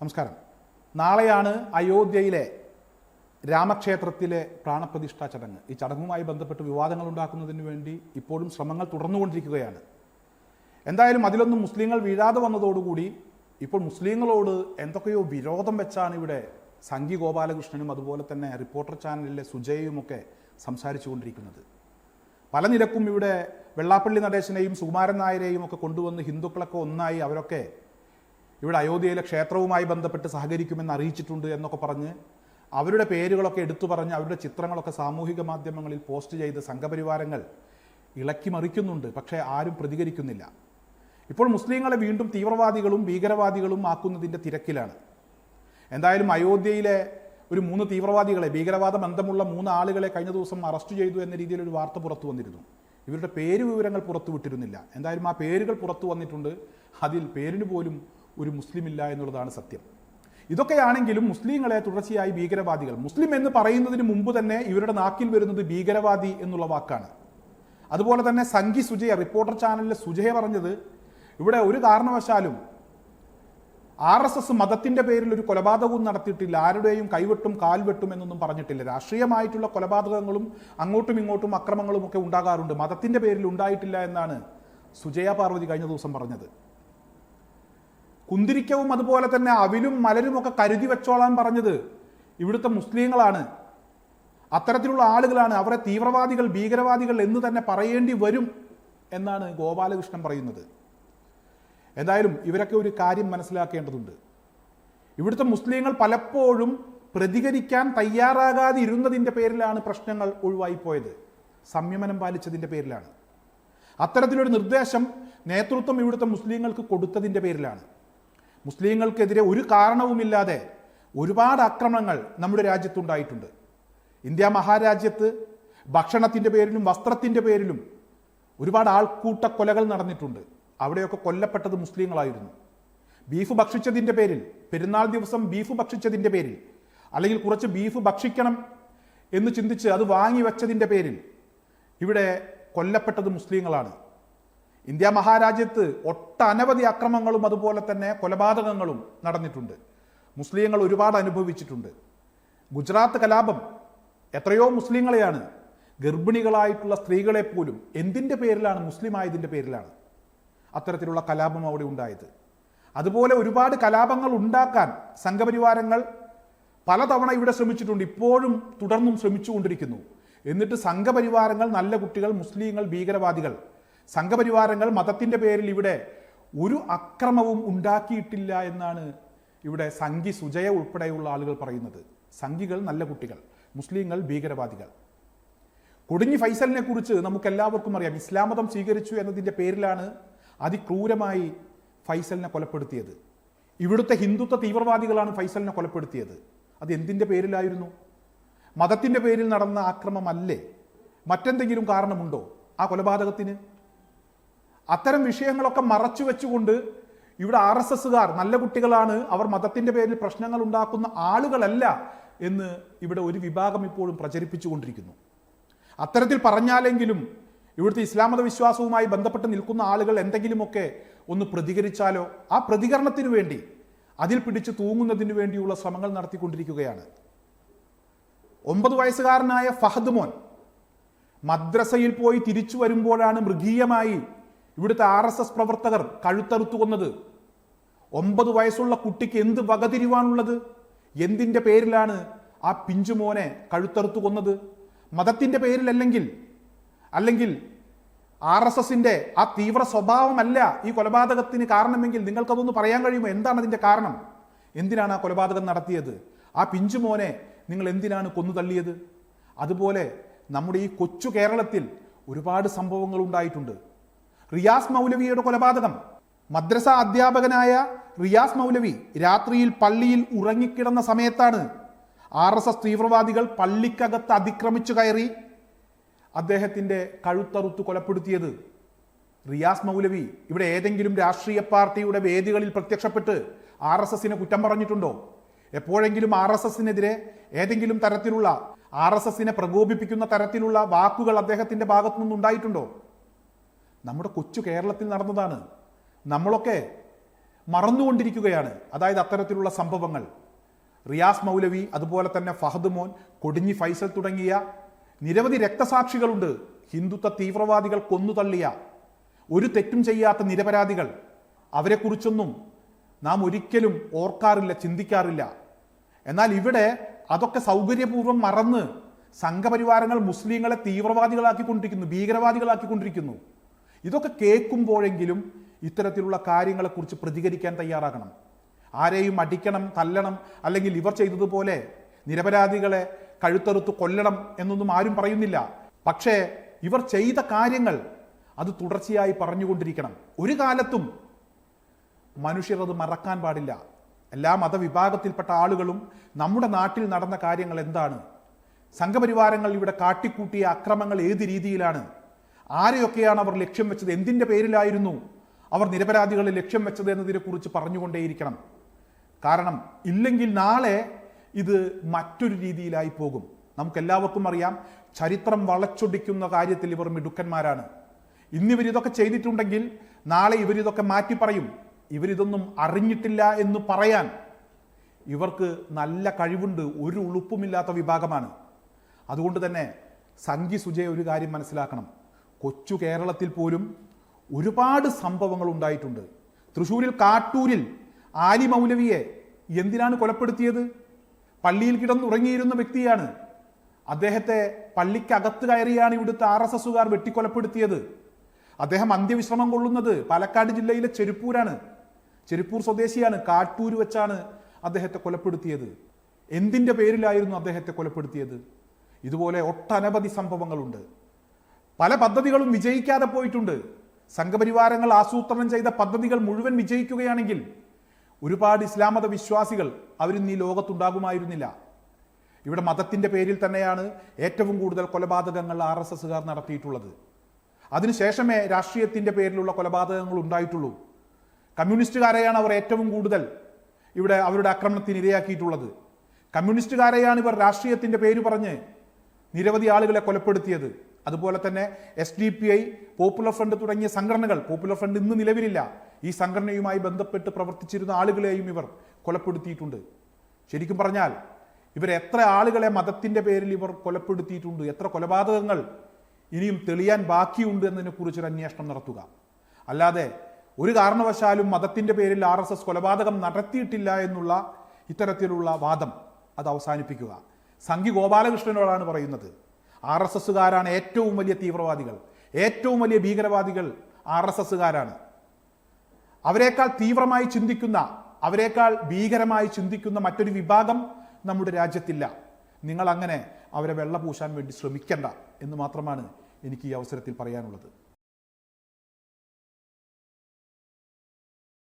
നമസ്കാരം. നാളെയാണ് അയോധ്യയിലെ രാമക്ഷേത്രത്തിലെ പ്രാണപ്രതിഷ്ഠാ ചടങ്ങ്. ഈ ചടങ്ങുമായി ബന്ധപ്പെട്ട് വിവാദങ്ങൾ ഉണ്ടാക്കുന്നതിന് വേണ്ടി ഇപ്പോഴും ശ്രമങ്ങൾ തുടർന്നുകൊണ്ടിരിക്കുകയാണ്. എന്തായാലും അതിലൊന്നും മുസ്ലിങ്ങൾ വീഴാതെ വന്നതോടുകൂടി ഇപ്പോൾ മുസ്ലിങ്ങളോട് എന്തൊക്കെയോ വിരോധം വെച്ചാണ് ഇവിടെ സംഘി ഗോപാലകൃഷ്ണനും അതുപോലെ തന്നെ റിപ്പോർട്ടർ ചാനലിലെ സുജയുമൊക്കെ സംസാരിച്ചു കൊണ്ടിരിക്കുന്നത് പല നിരക്കും ഇവിടെ വെള്ളാപ്പള്ളി നടേശനെയും സുകുമാരൻ നായരെയും ഒക്കെ കൊണ്ടുവന്ന് ഹിന്ദുക്കളൊക്കെ ഒന്നായി അവരൊക്കെ ഇവിടെ അയോധ്യയിലെ ക്ഷേത്രവുമായി ബന്ധപ്പെട്ട് സഹകരിക്കുമെന്ന് അറിയിച്ചിട്ടുണ്ട് എന്നൊക്കെ പറഞ്ഞ് അവരുടെ പേരുകളൊക്കെ എടുത്തു പറഞ്ഞ് അവരുടെ ചിത്രങ്ങളൊക്കെ സാമൂഹിക മാധ്യമങ്ങളിൽ പോസ്റ്റ് ചെയ്ത് സംഘപരിവാരങ്ങൾ ഇളക്കി മറിക്കുന്നുണ്ട്. പക്ഷേ ആരും പ്രതികരിക്കുന്നില്ല. ഇപ്പോൾ മുസ്ലിങ്ങളെ വീണ്ടും തീവ്രവാദികളും ഭീകരവാദികളും ആക്കുന്നതിന്റെ തിരക്കിലാണ്. എന്തായാലും അയോധ്യയിലെ ഒരു മൂന്ന് തീവ്രവാദികളെ ഭീകരവാദ ബന്ധമുള്ള മൂന്ന് ആളുകളെ കഴിഞ്ഞ ദിവസം അറസ്റ്റ് ചെയ്തു എന്ന രീതിയിൽ ഒരു വാർത്ത പുറത്തു വന്നിരുന്നു. ഇവരുടെ പേര് വിവരങ്ങൾ പുറത്തു വിട്ടിരുന്നില്ല എന്തായാലും ആ പേരുകൾ പുറത്തു വന്നിട്ടുണ്ട്. അതിൽ പേരിന് പോലും ഒരു മുസ്ലിം ഇല്ല എന്നുള്ളതാണ് സത്യം. ഇതൊക്കെയാണെങ്കിലും മുസ്ലിങ്ങളെ തുടർച്ചയായി ഭീകരവാദികൾ മുസ്ലിം എന്ന് പറയുന്നതിന് മുമ്പ് തന്നെ ഇവരുടെ നാക്കിൽ വരുന്നത് ഭീകരവാദി എന്നുള്ള വാക്കാണ്. അതുപോലെ തന്നെ സംഗി സുജയ റിപ്പോർട്ടർ ചാനലിലെ സുജയ പറഞ്ഞത് ഇവിടെ ഒരു കാരണവശാലും ആർ എസ് എസ് മതത്തിന്റെ പേരിൽ ഒരു കൊലപാതകവും നടത്തിയിട്ടില്ല. ആരുടെയും കൈവെട്ടും കാൽവെട്ടും എന്നൊന്നും പറഞ്ഞിട്ടില്ല. രാഷ്ട്രീയമായിട്ടുള്ള കൊലപാതകങ്ങളും അങ്ങോട്ടും ഇങ്ങോട്ടും അക്രമങ്ങളും ഒക്കെ ഉണ്ടാകാറുണ്ട്. മതത്തിന്റെ പേരിൽ ഉണ്ടായിട്ടില്ല എന്നാണ് സുജയ പാർവതി കഴിഞ്ഞ ദിവസം പറഞ്ഞത്. കുന്തിരിക്കവും അതുപോലെ തന്നെ അവിലും മലരും ഒക്കെ കരുതി വെച്ചോളാൻ പറഞ്ഞത് ഇവിടുത്തെ മുസ്ലിങ്ങളാണ്. അത്തരത്തിലുള്ള ആളുകളാണ് അവരെ തീവ്രവാദികൾ ഭീകരവാദികൾ എന്ന് തന്നെ പറയേണ്ടി വരും എന്നാണ് ഗോപാലകൃഷ്ണൻ പറയുന്നത്. എന്തായാലും ഇവരൊക്കെ ഒരു കാര്യം മനസ്സിലാക്കേണ്ടതുണ്ട്. ഇവിടുത്തെ മുസ്ലിങ്ങൾ പലപ്പോഴും പ്രതികരിക്കാൻ തയ്യാറാകാതെ ഇരുന്നതിന്റെ പേരിലാണ് പ്രശ്നങ്ങൾ ഒഴിവായിപ്പോയത്. സംയമനം പാലിച്ചതിന്റെ പേരിലാണ്. അത്തരത്തിലൊരു നിർദ്ദേശം നേതൃത്വം ഇവിടുത്തെ മുസ്ലിങ്ങൾക്ക് കൊടുത്തതിന്റെ പേരിലാണ്. മുസ്ലിങ്ങൾക്കെതിരെ ഒരു കാരണവുമില്ലാതെ ഒരുപാട് ആക്രമണങ്ങൾ നമ്മുടെ രാജ്യത്തുണ്ടായിട്ടുണ്ട്. ഇന്ത്യ മഹാരാജ്യത്ത് ഭക്ഷണത്തിന്റെ പേരിലും വസ്ത്രത്തിന്റെ പേരിലും ഒരുപാട് ആൾക്കൂട്ട കൊലകൾ നടന്നിട്ടുണ്ട്. അവിടെയൊക്കെ കൊല്ലപ്പെട്ടത് മുസ്ലിങ്ങളായിരുന്നു. ബീഫ് ഭക്ഷിച്ചതിന്റെ പേരിൽ പെരുന്നാൾ ദിവസം ബീഫ് ഭക്ഷിച്ചതിന്റെ പേരിൽ അല്ലെങ്കിൽ കുറച്ച് ബീഫ് ഭക്ഷിക്കണം എന്ന് ചിന്തിച്ച് അത് വാങ്ങി വെച്ചതിന്റെ പേരിൽ ഇവിടെ കൊല്ലപ്പെട്ടത് മുസ്ലിങ്ങളാണ്. ഇന്ത്യ മഹാരാജ്യത്ത് ഒട്ടനവധി അക്രമങ്ങളും അതുപോലെ തന്നെ കൊലപാതകങ്ങളും നടന്നിട്ടുണ്ട്. മുസ്ലിങ്ങൾ ഒരുപാട് അനുഭവിച്ചിട്ടുണ്ട്. ഗുജറാത്ത് കലാപം എത്രയോ മുസ്ലിങ്ങളെയാണ്. ഗർഭിണികളായിട്ടുള്ള സ്ത്രീകളെ പോലും എന്തിന്റെ പേരിലാണ് മുസ്ലിം ആയതിന്റെ പേരിലാണ് അത്തരത്തിലുള്ള കലാപം അവിടെ ഉണ്ടായത്. അതുപോലെ ഒരുപാട് കലാപങ്ങൾ ഉണ്ടാക്കാൻ സംഘപരിവാരങ്ങൾ പലതവണ ഇവിടെ ശ്രമിച്ചിട്ടുണ്ട്. ഇപ്പോഴും തുടർന്നും ശ്രമിച്ചുകൊണ്ടിരിക്കുന്നു. എന്നിട്ട് സംഘപരിവാരങ്ങൾ നല്ല കുട്ടികൾ മുസ്ലിങ്ങൾ ഭീകരവാദികൾ സംഘപരിവാരങ്ങൾ മതത്തിന്റെ പേരിൽ ഇവിടെ ഒരു അക്രമവും ഉണ്ടാക്കിയിട്ടില്ല എന്നാണ് ഇവിടെ സംഘി സുജയ ഉൾപ്പെടെയുള്ള ആളുകൾ പറയുന്നത്. സംഘികൾ നല്ല കുട്ടികൾ മുസ്ലിങ്ങൾ ഭീകരവാദികൾ. കൊടിഞ്ഞി ഫൈസലിനെ കുറിച്ച് നമുക്ക് എല്ലാവർക്കും അറിയാം. ഇസ്ലാം മതം സ്വീകരിച്ചു എന്നതിന്റെ പേരിലാണ് അതിക്രൂരമായി ഫൈസലിനെ കൊലപ്പെടുത്തിയത്. ഇവിടുത്തെ ഹിന്ദുത്വ തീവ്രവാദികളാണ് ഫൈസലിനെ കൊലപ്പെടുത്തിയത്. അത് എന്തിന്റെ പേരിലായിരുന്നു? മതത്തിന്റെ പേരിൽ നടന്ന ആക്രമമല്ലേ? മറ്റെന്തെങ്കിലും കാരണമുണ്ടോ ആ കൊലപാതകത്തിന്? അത്തരം വിഷയങ്ങളൊക്കെ മറച്ചു വെച്ചുകൊണ്ട് ഇവിടെ ആർ എസ് എസ്സുകാർ നല്ല കുട്ടികളാണ് അവർ മതത്തിന്റെ പേരിൽ പ്രശ്നങ്ങൾ ഉണ്ടാക്കുന്ന ആളുകളല്ല എന്ന് ഇവിടെ ഒരു വിഭാഗം ഇപ്പോഴും പ്രചരിപ്പിച്ചുകൊണ്ടിരിക്കുന്നു. അത്തരത്തിൽ പറഞ്ഞാലെങ്കിലും ഇവിടുത്തെ ഇസ്ലാം മതവിശ്വാസവുമായി ബന്ധപ്പെട്ട് നിൽക്കുന്ന ആളുകൾ എന്തെങ്കിലുമൊക്കെ ഒന്ന് പ്രതികരിച്ചാലോ ആ പ്രതികരണത്തിനു വേണ്ടി അതിൽ പിടിച്ച് തൂങ്ങുന്നതിന് വേണ്ടിയുള്ള ശ്രമങ്ങൾ നടത്തിക്കൊണ്ടിരിക്കുകയാണ്. ഒമ്പത് വയസ്സുകാരനായ ഫഹദ് മോൻ മദ്രസയിൽ പോയി തിരിച്ചു വരുമ്പോഴാണ് മൃഗീയമായി ഇവിടുത്തെ ആർ എസ് എസ് പ്രവർത്തകർ കഴുത്തറുത്തു കൊന്നത്. ഒമ്പത് വയസ്സുള്ള കുട്ടിക്ക് എന്ത് വകതിരിവാണുള്ളത് എന്തിന്റെ പേരിലാണ് ആ പിഞ്ചുമോനെ കഴുത്തറുത്തു കൊന്നത്? മതത്തിന്റെ പേരിലല്ലെങ്കിൽ അല്ലെങ്കിൽ ആർ എസ് എസിന്റെ ആ തീവ്ര സ്വഭാവമല്ല ഈ കൊലപാതകത്തിന് കാരണമെങ്കിൽ നിങ്ങൾക്കതൊന്ന് പറയാൻ കഴിയുമോ? എന്താണ് അതിന്റെ കാരണം? എന്തിനാണ് ആ കൊലപാതകം നടത്തിയത്? ആ പിഞ്ചുമോനെ നിങ്ങൾ എന്തിനാണ് കൊന്നു തള്ളിയത്? അതുപോലെ നമ്മുടെ ഈ കൊച്ചു കേരളത്തിൽ ഒരുപാട് സംഭവങ്ങൾ ഉണ്ടായിട്ടുണ്ട്. റിയാസ് മൗലവിയുടെ കൊലപാതകം. മദ്രസ അധ്യാപകനായ റിയാസ് മൗലവി രാത്രിയിൽ പള്ളിയിൽ ഉറങ്ങിക്കിടന്ന സമയത്താണ് ആർ എസ് എസ് തീവ്രവാദികൾ പള്ളിക്കകത്ത് അതിക്രമിച്ചു കയറി അദ്ദേഹത്തിന്റെ കഴുത്തറുത്ത് കൊലപ്പെടുത്തിയത്. റിയാസ് മൗലവി ഇവിടെ ഏതെങ്കിലും രാഷ്ട്രീയ പാർട്ടിയുടെ വേദികളിൽ പ്രത്യക്ഷപ്പെട്ട് ആർ എസ് എസിനെ കുറ്റം പറഞ്ഞിട്ടുണ്ടോ? എപ്പോഴെങ്കിലും ആർ എസ് എസിനെതിരെ ഏതെങ്കിലും തരത്തിലുള്ള ആർ എസ് എസിനെ പ്രകോപിപ്പിക്കുന്ന തരത്തിലുള്ള വാക്കുകൾ അദ്ദേഹത്തിന്റെ ഭാഗത്തു നിന്നുണ്ടായിട്ടുണ്ടോ നമ്മുടെ കൊച്ചു കേരളത്തിൽ നടന്നതാണ്. നമ്മളൊക്കെ മറന്നുകൊണ്ടിരിക്കുകയാണ്. അതായത് അത്തരത്തിലുള്ള സംഭവങ്ങൾ. റിയാസ് മൗലവി അതുപോലെ തന്നെ ഫഹദ് മോൻ കൊടിഞ്ഞി ഫൈസൽ തുടങ്ങിയ നിരവധി രക്തസാക്ഷികളുണ്ട്. ഹിന്ദുത്വ തീവ്രവാദികൾ കൊന്നുതള്ളിയ ഒരു തെറ്റും ചെയ്യാത്ത നിരപരാധികൾ. അവരെക്കുറിച്ചൊന്നും നാം ഒരിക്കലും ഓർക്കാറില്ല ചിന്തിക്കാറില്ല. എന്നാൽ ഇവിടെ അതൊക്കെ സൗകര്യപൂർവം മറന്ന് സംഘപരിവാരങ്ങൾ മുസ്ലിങ്ങളെ തീവ്രവാദികളാക്കിക്കൊണ്ടിരിക്കുന്നു ഭീകരവാദികളാക്കിക്കൊണ്ടിരിക്കുന്നു. ഇതൊക്കെ കേൾക്കുമ്പോഴെങ്കിലും ഇത്തരത്തിലുള്ള കാര്യങ്ങളെക്കുറിച്ച് പ്രതികരിക്കാൻ തയ്യാറാകണം. ആരെയും അടിക്കണം തല്ലണം അല്ലെങ്കിൽ ഇവർ ചെയ്തതുപോലെ നിരപരാധികളെ കഴുത്തറുത്ത് കൊല്ലണം എന്നൊന്നും ആരും പറയുന്നില്ല. പക്ഷേ ഇവർ ചെയ്ത കാര്യങ്ങൾ അത് തുടർച്ചയായി പറഞ്ഞുകൊണ്ടിരിക്കണം. ഒരു കാലത്തും മനുഷ്യർ അത് മറക്കാൻ പാടില്ല. എല്ലാ മതവിഭാഗത്തിൽപ്പെട്ട ആളുകളും നമ്മുടെ നാട്ടിൽ നടന്ന കാര്യങ്ങൾ എന്താണ്? സംഘപരിവാരങ്ങൾ ഇവിടെ കാട്ടിക്കൂട്ടിയ അക്രമങ്ങൾ ഏത് രീതിയിലാണ്? ആരെയൊക്കെയാണ് അവർ ലക്ഷ്യം വെച്ചത്? എന്തിന്റെ പേരിലായിരുന്നു അവർ നിരപരാധികളെ ലക്ഷ്യം വെച്ചത് എന്നതിനെക്കുറിച്ച് പറഞ്ഞുകൊണ്ടേയിരിക്കണം. കാരണം ഇല്ലെങ്കിൽ നാളെ ഇത് മറ്റൊരു രീതിയിലായി പോകും. നമുക്കെല്ലാവർക്കും അറിയാം ചരിത്രം വളച്ചൊടിക്കുന്ന കാര്യത്തിൽ ഇവർ മിടുക്കന്മാരാണ്. ഇന്നിവർ ഇതൊക്കെ ചെയ്തിട്ടുണ്ടെങ്കിൽ നാളെ ഇവരിതൊക്കെ മാറ്റി പറയും. ഇവരിതൊന്നും അറിഞ്ഞിട്ടില്ല എന്ന് പറയാൻ ഇവർക്ക് നല്ല കഴിവുണ്ട് ഒരു ഉളുപ്പുമില്ലാത്ത വിഭാഗമാണ്. അതുകൊണ്ട് തന്നെ സംഘി സുജയ ഒരു കാര്യം മനസ്സിലാക്കണം. കൊച്ചു കേരളത്തിൽ പോലും ഒരുപാട് സംഭവങ്ങൾ ഉണ്ടായിട്ടുണ്ട്. തൃശ്ശൂരിൽ കാട്ടൂരിൽ ആലി മൗലവിയെ എന്തിനാണ് കൊലപ്പെടുത്തിയത്? പള്ളിയിൽ കിടന്നുറങ്ങിയിരുന്ന വ്യക്തിയാണ്. അദ്ദേഹത്തെ പള്ളിക്കകത്ത് കയറിയാണ് ഇവിടുത്തെ ആർ എസ് എസുകാർ വെട്ടിക്കൊലപ്പെടുത്തിയത്. അദ്ദേഹം അന്ത്യവിശ്രമം കൊള്ളുന്നത് പാലക്കാട് ജില്ലയിലെ ചെരുപ്പൂരാണ്. ചെരുപ്പൂർ സ്വദേശിയാണ് കാട്ടൂർ വെച്ചാണ് അദ്ദേഹത്തെ കൊലപ്പെടുത്തിയത്. എന്തിന്റെ പേരിലായിരുന്നു അദ്ദേഹത്തെ കൊലപ്പെടുത്തിയത്? ഇതുപോലെ ഒട്ടനവധി സംഭവങ്ങളുണ്ട്. പല പദ്ധതികളും വിജയിക്കാതെ പോയിട്ടുണ്ട്. സംഘപരിവാരങ്ങൾ ആസൂത്രണം ചെയ്ത പദ്ധതികൾ മുഴുവൻ വിജയിക്കുകയാണെങ്കിൽ ഒരുപാട് ഇസ്ലാം മത വിശ്വാസികൾ അവരിന്ന് ഈ ലോകത്തുണ്ടാകുമായിരുന്നില്ല. ഇവിടെ മതത്തിന്റെ പേരിൽ തന്നെയാണ് ഏറ്റവും കൂടുതൽ കൊലപാതകങ്ങൾ ആർ എസ് എസുകാർ നടത്തിയിട്ടുള്ളത്. അതിനുശേഷമേ രാഷ്ട്രീയത്തിന്റെ പേരിലുള്ള കൊലപാതകങ്ങൾ ഉണ്ടായിട്ടുള്ളൂ. കമ്മ്യൂണിസ്റ്റുകാരെയാണ് അവർ ഏറ്റവും കൂടുതൽ ഇവിടെ അവരുടെ ആക്രമണത്തിന് ഇരയാക്കിയിട്ടുള്ളത്. കമ്മ്യൂണിസ്റ്റുകാരെയാണ് ഇവർ രാഷ്ട്രീയത്തിന്റെ പേര് പറഞ്ഞ് നിരവധി ആളുകളെ കൊലപ്പെടുത്തിയത്. അതുപോലെ തന്നെ S D P I popular front തുടങ്ങിയ സംഘടനകൾ പോപ്പുലർ ഫ്രണ്ട് ഇന്ന് നിലവിലില്ല. ഈ സംഘടനയുമായി ബന്ധപ്പെട്ട് പ്രവർത്തിച്ചിരുന്ന ആളുകളെയും ഇവർ കൊലപ്പെടുത്തിയിട്ടുണ്ട്. ശരിക്കും പറഞ്ഞാൽ ഇവർ എത്ര ആളുകളെ മതത്തിന്റെ പേരിൽ ഇവർ കൊലപ്പെടുത്തിയിട്ടുണ്ട് എത്ര കൊലപാതകങ്ങൾ ഇനിയും തെളിയാൻ ബാക്കിയുണ്ട് എന്നതിനെക്കുറിച്ച് ഒരു അന്വേഷണം നടത്തുക. അല്ലാതെ ഒരു കാരണവശാലും മതത്തിന്റെ പേരിൽ ആർ എസ് എസ് കൊലപാതകം നടത്തിയിട്ടില്ല എന്നുള്ള ഇത്തരത്തിലുള്ള വാദം അത് അവസാനിപ്പിക്കുക. സംഘി ഗോപാലകൃഷ്ണനോടാണ് പറയുന്നത്. ആർ എസ് എസ്സുകാരാണ് ഏറ്റവും വലിയ തീവ്രവാദികൾ. ഏറ്റവും വലിയ ഭീകരവാദികൾ ആർ എസ് എസ്സുകാരാണ്. അവരെക്കാൾ തീവ്രമായി ചിന്തിക്കുന്ന അവരെക്കാൾ ഭീകരമായി ചിന്തിക്കുന്ന മറ്റൊരു വിഭാഗം നമ്മുടെ രാജ്യത്തില്ല. നിങ്ങൾ അങ്ങനെ അവരെ വെള്ള പൂശാൻ വേണ്ടി ശ്രമിക്കണ്ട എന്ന് മാത്രമാണ് എനിക്ക് ഈ അവസരത്തിൽ പറയാനുള്ളത്.